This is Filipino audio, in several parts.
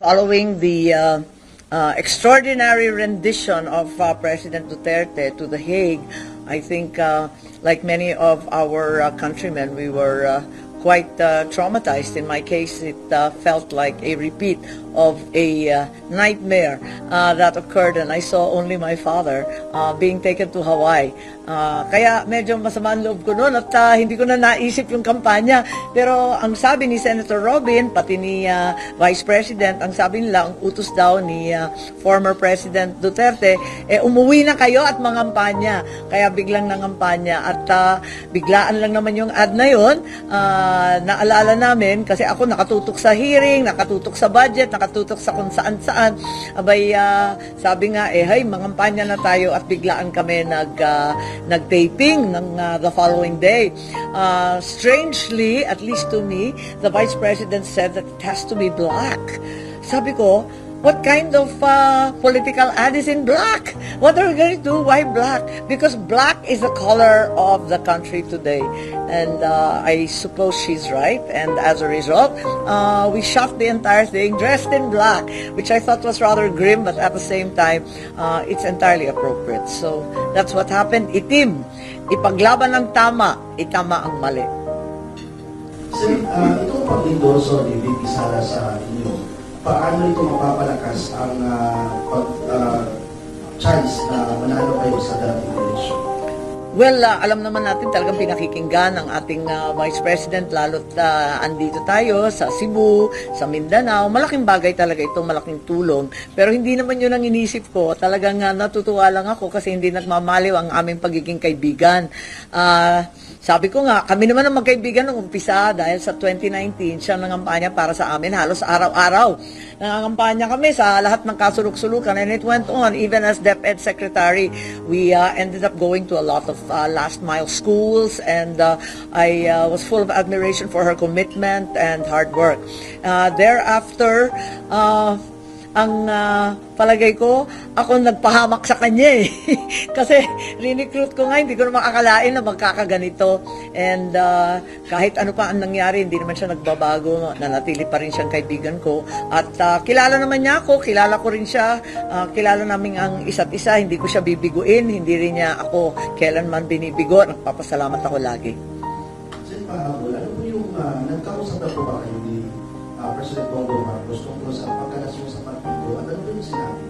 Following the uh, uh, extraordinary rendition of uh, President Duterte to The Hague, I think, uh, like many of our uh, countrymen, we were uh, quite traumatized. In my case, it felt like a repeat of a nightmare that occurred, and I saw only my father being taken to Hawaii. Uh, kaya medyo masama ang loob ko noon at uh, hindi ko na naisip yung kampanya. Pero ang sabi ni Senator Robin, pati ni uh, Vice President, ang sabi nila, ang utos daw ni uh, former President Duterte, eh, umuwi na kayo at mangampanya. Kaya biglang nangampanya at uh, biglaan lang naman yung ad na yun. Uh, naalala namin, kasi ako nakatutok sa hearing, nakatutok sa budget, nakatutok sa kung saan-saan. Abay, uh, sabi nga, eh, hey, mangampanya na tayo at biglaan kami nag, uh, nag-taping ng uh, the following day. Uh, strangely, at least to me, the Vice President said that it has to be black. Sabi ko, what kind of uh, political ad is in black? What are we going to do? Why black? Because black is the color of the country today. And uh, I suppose she's right. And as a result, uh, we shot the entire thing dressed in black, which I thought was rather grim, but at the same time, uh, it's entirely appropriate. So that's what happened. Itim. Ipaglaban ng tama, itama ang mali. Sir, uh, itong pag-endorso ni VP Sara sa inyo, paano ito mapapalakas ang ah, pag, ah, chance na manalo kayo sa dating election? Well, uh, alam naman natin talagang pinakikinggan ng ating uh, Vice President lalo't uh, andito tayo sa Cebu, sa Mindanao. Malaking bagay talaga itong malaking tulong. Pero hindi naman yun ang inisip ko. Talagang uh, natutuwa lang ako kasi hindi nagmamaliw ang aming pagiging kaibigan. Uh, sabi ko nga, kami naman ang magkaibigan nung umpisa dahil sa 2019 siya nangampanya para sa amin halos araw-araw. Nangangampanya kami sa lahat ng kasuluk-sulukan and it went on even as DepEd Secretary. We uh, ended up going to a lot of uh, last mile schools and uh, I uh, was full of admiration for her commitment and hard work. Uh, thereafter, uh, ang ah, palagay ko, ako nagpahamak sa kanya eh. Kasi rinicruit ko nga, hindi ko naman akalain na magkakaganito. And ah, kahit ano pa ang nangyari, hindi naman siya nagbabago. Nanatili pa rin siyang kaibigan ko. At ah, kilala naman niya ako, kilala ko rin siya. Ah, kilala namin ang isa't isa, hindi ko siya bibiguin, hindi rin niya ako kailanman binibigo. Nagpapasalamat ako lagi. Sir, pahabol, ano po yung uh, nagkausap na po ba kayo ni ah, President Bongo Marcos tungkol sa partido? At ano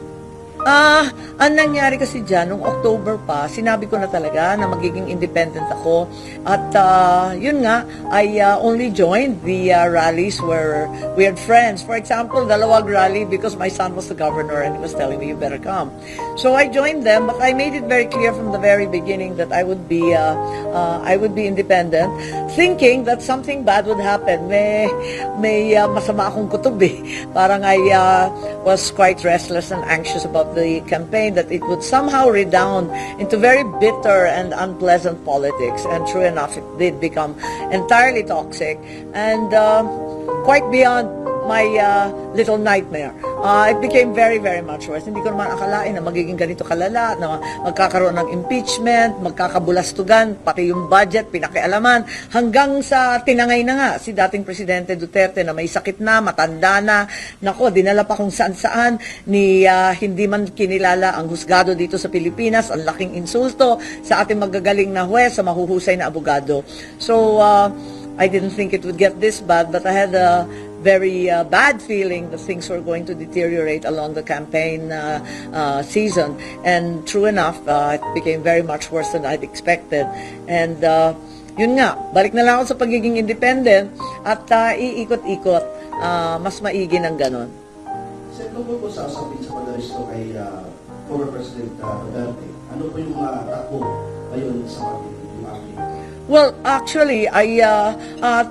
Ah, ang nangyari kasi dyan, nung October pa, sinabi ko na talaga na magiging independent ako. At ah, yun nga, I ah, only joined the ah, rallies where we had friends. For example, Dalawag rally because my son was the governor and he was telling me, you better come. So I joined them, but I made it very clear from the very beginning that I would be, ah, ah, I would be independent, thinking that something bad would happen. May, may ah, masama akong kutob eh. Parang I ah, was quite restless and anxious about the campaign that it would somehow redound into very bitter and unpleasant politics. And true enough, it did become entirely toxic and uh, quite beyond my uh, little nightmare. Uh, it became very, very much worse. Hindi ko naman akalain na magiging ganito kalala, na magkakaroon ng impeachment, magkakabulastugan, pati yung budget, pinakialaman, hanggang sa tinangay na nga si dating Presidente Duterte na may sakit na, matanda na, nako, dinala pa kung saan-saan, ni ah, hindi man kinilala ang husgado dito sa Pilipinas, ang laking insulto sa ating magagaling na huwes, sa mahuhusay na abogado. So, uh, I didn't think it would get this bad, but I had a very uh, bad feeling that things were going to deteriorate along the campaign uh, uh, season. And true enough, uh, it became very much worse than I'd expected. And uh, yun nga, balik na lang ako sa pagiging independent at uh, iikot-ikot, uh, mas maigi ng ganon. Sir, tungkol po sa usapin sa pag-aresto kay ah, former President Duterte, ano po yung mga takbo ngayon sa aking Well, actually, I uh, uh,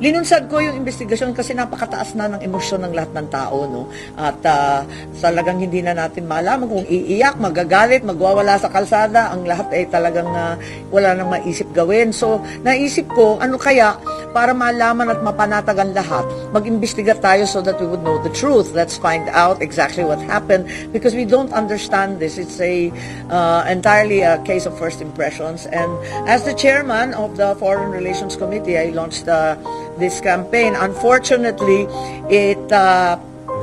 linunsad ko yung investigasyon kasi napakataas na ng emosyon ng lahat ng tao, no? At uh, talagang hindi na natin malaman kung iiyak, magagalit, magwawala sa kalsada, ang lahat ay talagang uh, wala nang maisip gawin. So, naisip ko, ano kaya para malaman at mapanatag ang lahat, mag-imbestiga tayo so that we would know the truth. Let's find out exactly what happened because we don't understand this. It's a uh, entirely a case of first impressions. And as the chairman of the Foreign Relations Committee, I launched uh, this campaign. Unfortunately, it uh,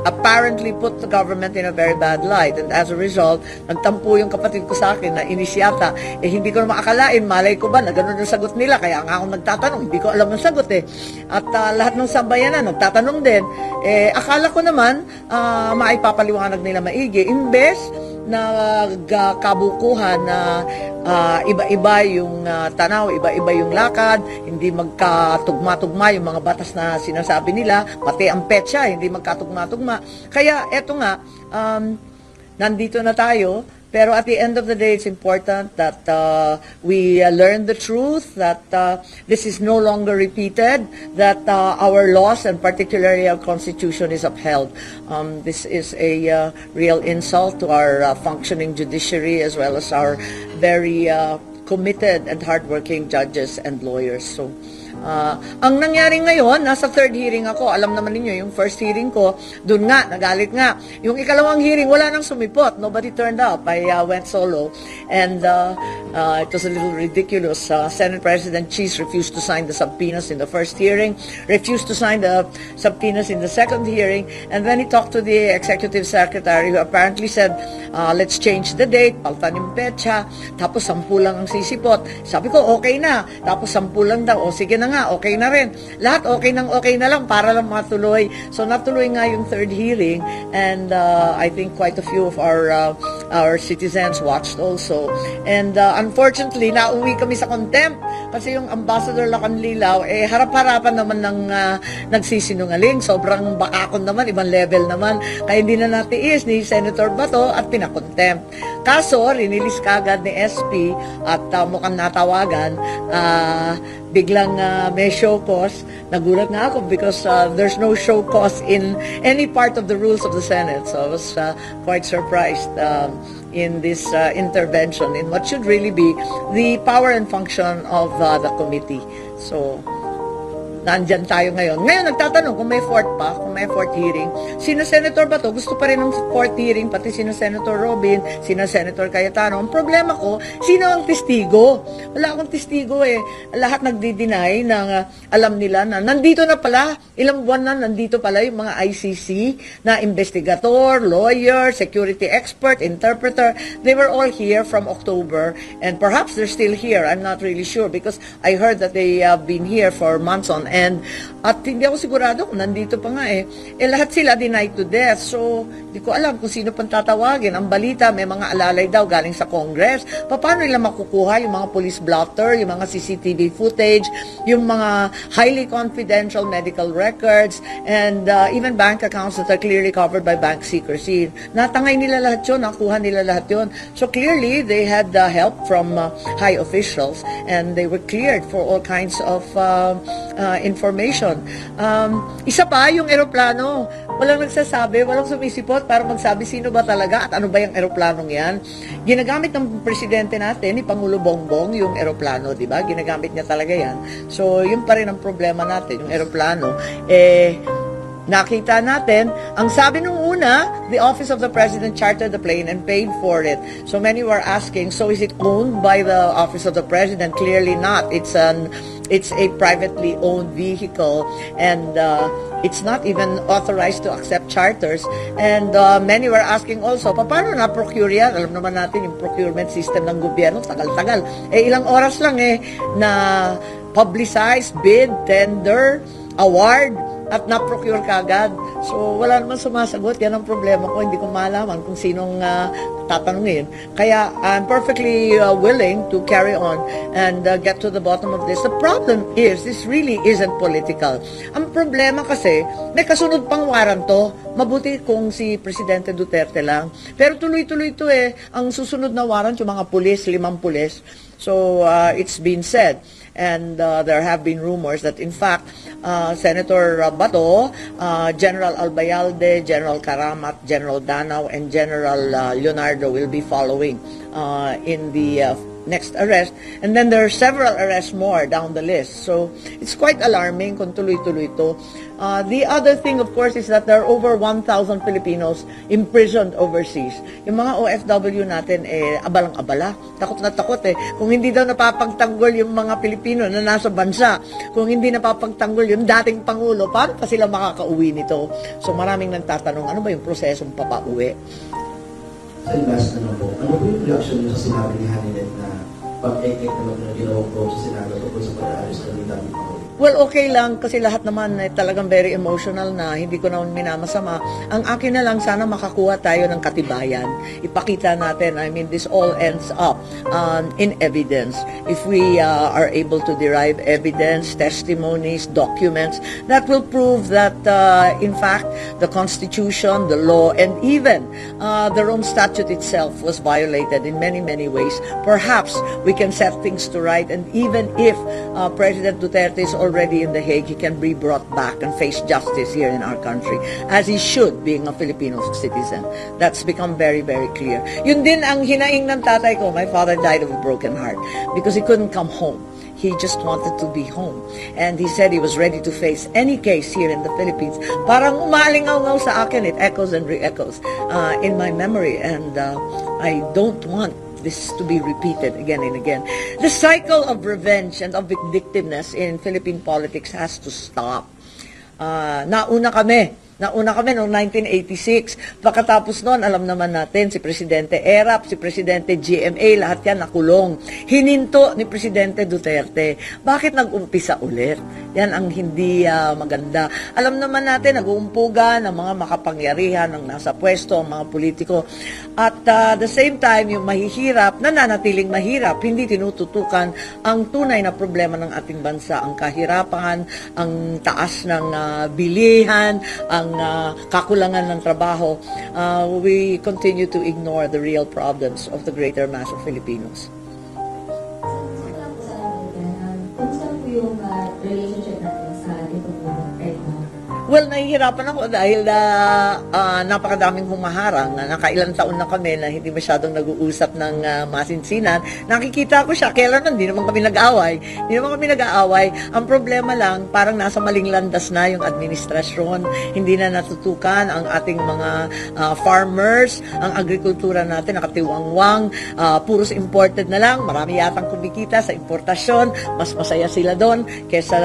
apparently put the government in a very bad light. And as a result, nagtampo yung kapatid ko sa akin na inisyata. Eh, hindi ko na makakalain. Malay ko ba na ganun yung sagot nila. Kaya nga ako nagtatanong. Hindi ko alam ang sagot eh. At ah, lahat ng sambayanan nagtatanong din. Eh, akala ko naman, ah, maipapaliwanag nila maigi. Imbes na uh, na ah, iba-iba yung ah, tanaw, iba-iba yung lakad, hindi magkatugma-tugma yung mga batas na sinasabi nila, pati ang petsa, hindi magkatugma-tugma. Kaya eto nga, um, nandito na tayo, pero at the end of the day, it's important that uh, we uh, learn the truth, that uh, this is no longer repeated, that uh, our laws and particularly our constitution is upheld. Um, this is a uh, real insult to our uh, functioning judiciary as well as our very uh, committed and hardworking judges and lawyers. So, Ah, ang nangyari ngayon, nasa third hearing ako. Alam naman ninyo, yung first hearing ko, dun nga, nagalit nga. Yung ikalawang hearing, wala nang sumipot. Nobody turned up. I uh, went solo. And uh, uh, it was a little ridiculous. Uh, Senate President Cheese refused to sign the subpoenas in the first hearing, refused to sign the subpoenas in the second hearing, and then he talked to the executive secretary who apparently said, uh, let's change the date, paltan yung petsa, tapos sampu lang ang sisipot. Sabi ko, okay na. Tapos sampu lang daw. O sige na nga, okay na rin. Lahat okay nang okay na lang para lang matuloy. So natuloy nga yung third hearing and uh, I think quite a few of our uh, our citizens watched also. And uh, unfortunately, nauwi kami sa contempt kasi yung Ambassador Lacanlilaw, eh harap-harapan naman ng uh, nagsisinungaling. Sobrang bakakon naman, ibang level naman. Kaya hindi na natiis ni Senator Bato at pinakontempt. Kaso, rinilis kagad ni SP at uh, mukhang natawagan, ah, biglang uh, may show cause. Nagulat nga ako because uh, there's no show cause in any part of the rules of the Senate. So I was uh, quite surprised um, in this uh, intervention in what should really be the power and function of uh, the committee. So nandyan tayo ngayon. Ngayon, nagtatanong kung may fourth pa, kung may fourth hearing. Sina Senator Bato, gusto pa rin ng fourth hearing, pati sina Senator Robin, sina Senator Cayetano. Ang problema ko, sino ang testigo? Wala akong testigo eh. Lahat nagdi-deny na uh, alam nila na nandito na pala, ilang buwan na nandito pala yung mga ICC na investigator, lawyer, security expert, interpreter. They were all here from October and perhaps they're still here. I'm not really sure because I heard that they have been here for months on end. At hindi ako sigurado kung nandito pa nga eh. Eh lahat sila denied to death. So, hindi ko alam kung sino pang tatawagin. Ang balita, may mga alalay daw galing sa Congress. Pa- Paano nila makukuha yung mga police blotter, yung mga CCTV footage, yung mga highly confidential medical records, and uh, even bank accounts that are clearly covered by bank secrecy. Natangay nila lahat yun, nakuha nila lahat yun. So clearly, they had uh, help from uh, high officials and they were cleared for all kinds of uh, uh, information. Um, isa pa, yung eroplano. Walang nagsasabi, walang sumisipot para magsabi sino ba talaga at ano ba yung eroplanong yan. Ginagamit ng presidente natin, ni Pangulo Bongbong, yung eroplano, di ba? Ginagamit niya talaga yan. So, yun pa rin ang problema natin, yung eroplano. Eh, nakita natin, ang sabi nung una, the Office of the President chartered the plane and paid for it. So many were asking, so is it owned by the Office of the President? Clearly not. It's an it's a privately owned vehicle and uh, it's not even authorized to accept charters. And uh, many were asking also, "Pa- paano na-procure yan? Alam naman natin yung procurement system ng gobyerno, tagal-tagal. Eh, ilang oras lang eh, na publicized, bid, tender, award, at na-procure kagad. So, wala naman sumasagot. Yan ang problema ko. Hindi ko malaman kung sinong ah, tatanungin. Kaya, I'm perfectly uh, willing to carry on and uh, get to the bottom of this. The problem is, this really isn't political. Ang problema kasi, may kasunod pang warrant to. Mabuti kung si Presidente Duterte lang. Pero tuloy-tuloy to eh. Ang susunod na warrant, yung mga pulis, limang pulis. So, uh, it's been said. And uh, there have been rumors that in fact, uh, Senator Bato, uh, General Albayalde, General Karamat, General Danao, and General uh, Leonardo will be following uh, in the uh, next arrest. And then there are several arrests more down the list. So it's quite alarming kung tuloy-tuloy ito. Uh, the other thing, of course, is that there are over 1,000 Filipinos imprisoned overseas. Yung mga OFW natin, eh, abalang-abala. Takot na takot eh. Kung hindi daw napapagtanggol yung mga Pilipino na nasa bansa, kung hindi napapagtanggol yung dating Pangulo, paano pa sila makakauwi nito? So maraming nagtatanong, ano ba yung prosesong papauwi? Sa last na po, ano po yung reaction niyo sa sinabi ni Hanilet na pag-ekek naman na ginawa ko sa Senado tungkol sa pag-aalis ng dating Pangulo? Well, okay lang kasi lahat naman ay talagang very emotional na hindi ko naman minamasama. Ang akin na lang sana makakuha tayo ng katibayan. Ipakita natin, I mean, this all ends up um, in evidence. If we uh, are able to derive evidence, testimonies, documents that will prove that, uh, in fact, the Constitution, the law, and even uh, the Rome Statute itself was violated in many, many ways. Perhaps we can set things to right, and even if uh, President Duterte is already in The Hague, he can be brought back and face justice here in our country, as he should, being a Filipino citizen. That's become very, very clear. Yun din ang hinaing ng tatay ko. My father died of a broken heart because he couldn't come home. He just wanted to be home. And he said he was ready to face any case here in the Philippines. Parang umalingaw sa akin. It echoes and re-echoes uh, in my memory. And uh, I don't want this to be repeated again and again. The cycle of revenge and of vindictiveness in Philippine politics has to stop. Ah, nauna kami. Nauna kami noong 1986. Pagkatapos noon, alam naman natin, si Presidente Erap, si Presidente GMA, lahat yan nakulong. Hininto ni Presidente Duterte. Bakit nag-umpisa ulit? Yan ang hindi ah, maganda. Alam naman natin, nag-uumpuga ng mga makapangyarihan ng nasa pwesto, ang mga politiko. At ah, the same time, yung mahihirap, nananatiling mahirap, hindi tinututukan ang tunay na problema ng ating bansa, ang kahirapan, ang taas ng ah, bilihan, ang ah, kakulangan ng trabaho. Ah, we continue to ignore the real problems of the greater mass of Filipinos. Well, nahihirapan ako dahil uh, uh, napakadaming humaharang. Uh, nakailang taon na kami na hindi masyadong nag-uusap ng uh, masinsinan. Nakikita ko siya, kailan hindi naman kami nag-away. Hindi naman kami nag-aaway. Ang problema lang, parang nasa maling landas na yung administrasyon. Hindi na natutukan ang ating mga uh, farmers, ang agrikultura natin, nakatiwangwang, uh, puros imported na lang. Marami yatang kumikita sa importasyon. Mas masaya sila doon kesa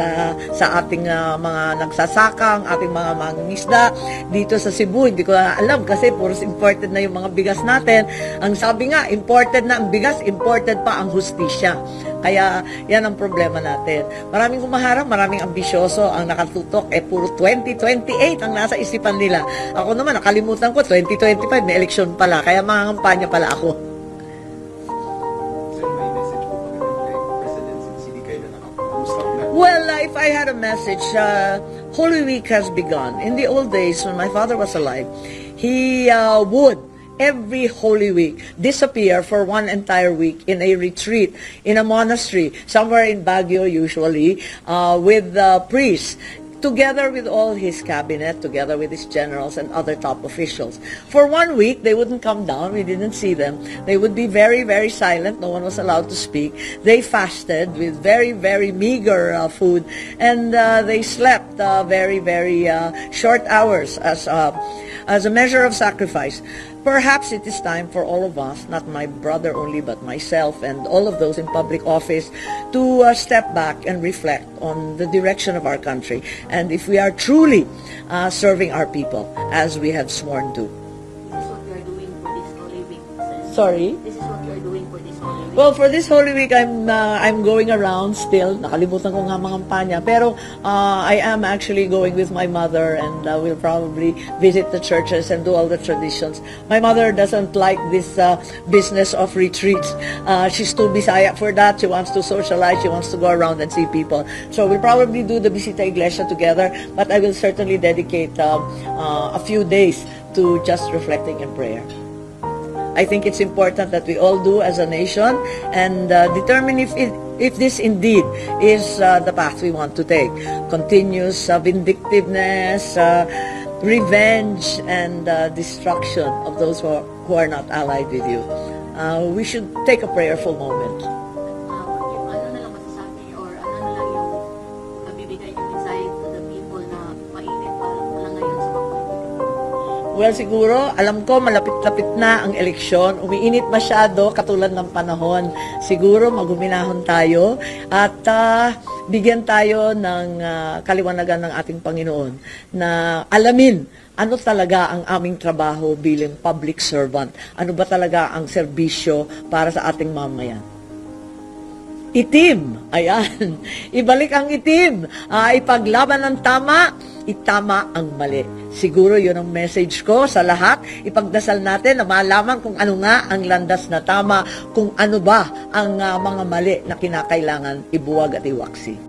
sa ating uh, mga nagsasaka, ang ating mga mangingisda dito sa Cebu. Hindi ko na alam kasi puros imported na yung mga bigas natin. Ang sabi nga, imported na ang bigas, imported pa ang hustisya. Kaya yan ang problema natin. Maraming humaharang, maraming ambisyoso. Ang nakatutok, eh puro 2028 ang nasa isipan nila. Ako naman, nakalimutan ko, 2025, may eleksyon pala. Kaya mga kampanya pala ako. Well, if I had a message, uh, Holy Week has begun. In the old days, when my father was alive, he uh, would every Holy Week disappear for one entire week in a retreat in a monastery somewhere in Baguio, usually, uh, with uh, priests together with all his cabinet, together with his generals and other top officials. For one week, they wouldn't come down. We didn't see them. They would be very, very silent. No one was allowed to speak. They fasted with very, very meager uh, food, and uh, they slept uh, very, very uh, short hours as uh, as a measure of sacrifice. Perhaps it is time for all of us, not my brother only, but myself and all of those in public office, to uh, step back and reflect on the direction of our country and if we are truly uh, serving our people as we have sworn to. Sorry? This is what we are doing for this Holy Week. Well, for this Holy Week, I'm uh, I'm going around still. Nakalimutan ko nga mga kampanya. Pero uh, I am actually going with my mother and uh, we'll probably visit the churches and do all the traditions. My mother doesn't like this uh, business of retreats. Uh, she's too Bisaya for that. She wants to socialize. She wants to go around and see people. So we'll probably do the Visita Iglesia together. But I will certainly dedicate um, uh, a few days to just reflecting in prayer. I think it's important that we all do as a nation and uh, determine if it, if this indeed is uh, the path we want to take. Continuous uh, vindictiveness, uh, revenge, and uh, destruction of those who are, who are not allied with you. uh, we should take a prayerful moment. Well, siguro, alam ko, malapit-lapit na ang eleksyon. Umiinit masyado, katulad ng panahon. Siguro, maguminahon tayo at ah, bigyan tayo ng ah, kaliwanagan ng ating Panginoon na alamin ano talaga ang aming trabaho bilang public servant. Ano ba talaga ang serbisyo para sa ating mamayan. Itim. Ayan. Ibalik ang itim. Ah, ipaglaban ng tama, itama ang mali. Siguro yun ang message ko sa lahat. Ipagdasal natin na malaman kung ano nga ang landas na tama, kung ano ba ang ah, mga mali na kinakailangan ibuwag at iwaksi.